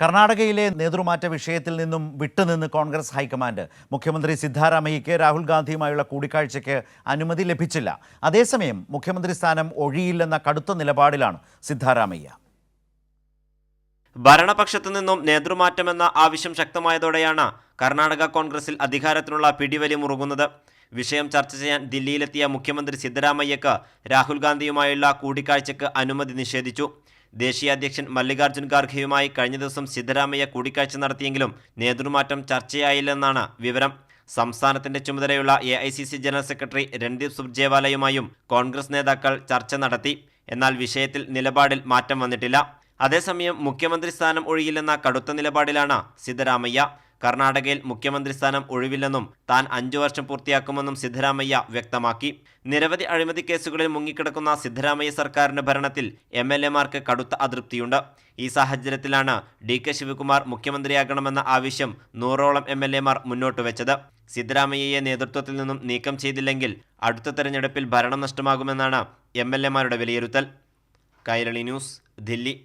കർണാടകയിലെ നേതൃമാറ്റ വിഷയത്തിൽ നിന്നും വിട്ടുനിന്ന് കോൺഗ്രസ് ഹൈക്കമാൻഡ്. മുഖ്യമന്ത്രി സിദ്ധാരാമയ്യയ്ക്ക് രാഹുൽ ഗാന്ധിയുമായുള്ള കൂടിക്കാഴ്ചയ്ക്ക് അനുമതി ലഭിച്ചില്ല. അതേസമയം മുഖ്യമന്ത്രി സ്ഥാനം ഒഴിയില്ലെന്ന കടുത്ത നിലപാടിലാണ് സിദ്ധാരാമയ്യ. ഭരണപക്ഷത്തു നിന്നും നേതൃമാറ്റമെന്ന ആവശ്യം ശക്തമായതോടെയാണ് കർണാടക കോൺഗ്രസിൽ അധികാരത്തിനുള്ള പിടിവലി മുറുകുന്നത്. വിഷയം ചർച്ച ചെയ്യാൻ ദില്ലിയിലെത്തിയ മുഖ്യമന്ത്രി സിദ്ധരാമയ്യക്ക് രാഹുൽ ഗാന്ധിയുമായുള്ള കൂടിക്കാഴ്ചയ്ക്ക് അനുമതി നിഷേധിച്ചു. ദേശീയ അധ്യക്ഷൻ മല്ലികാർജുൻ ഖാർഖെയുമായി കഴിഞ്ഞ ദിവസം സിദ്ധരാമയ്യ കൂടിക്കാഴ്ച നടത്തിയെങ്കിലും നേതൃമാറ്റം ചർച്ചയായില്ലെന്നാണ് വിവരം. സംസ്ഥാനത്തിന്റെ ചുമതലയുള്ള A I C C general secretary Randeep സുർജേവാലയുമായും Congress നേതാക്കൾ ചർച്ച നടത്തി. എന്നാൽ വിഷയത്തിൽ നിലപാടിൽ മാറ്റം വന്നിട്ടില്ല. അതേസമയം മുഖ്യമന്ത്രി സ്ഥാനം ഒഴിയില്ലെന്ന കടുത്ത നിലപാടിലാണ് സിദ്ധരാമയ്യ. കർണാടകയിൽ മുഖ്യമന്ത്രി സ്ഥാനം ഒഴിവില്ലെന്നും താൻ അഞ്ചു വർഷം പൂർത്തിയാക്കുമെന്നും സിദ്ധരാമയ്യ വ്യക്തമാക്കി. നിരവധി അഴിമതി കേസുകളിൽ മുങ്ങിക്കിടക്കുന്ന സിദ്ധരാമയ്യ സർക്കാരിന്റെ ഭരണത്തിൽ എം എൽ എമാർക്ക് കടുത്ത അതൃപ്തിയുണ്ട്. ഈ സാഹചര്യത്തിലാണ് ഡി കെ ശിവകുമാർ മുഖ്യമന്ത്രിയാകണമെന്ന ആവശ്യം നൂറോളം എം എൽ എമാർ മുന്നോട്ട് വെച്ചത്. സിദ്ധരാമയ്യയെ നേതൃത്വത്തിൽ നിന്നും നീക്കം ചെയ്തില്ലെങ്കിൽ അടുത്ത തെരഞ്ഞെടുപ്പിൽ ഭരണം നഷ്ടമാകുമെന്നാണ് എം എൽ എമാരുടെ വിലയിരുത്തൽ. കൈരളി ന്യൂസ് ദില്ലി.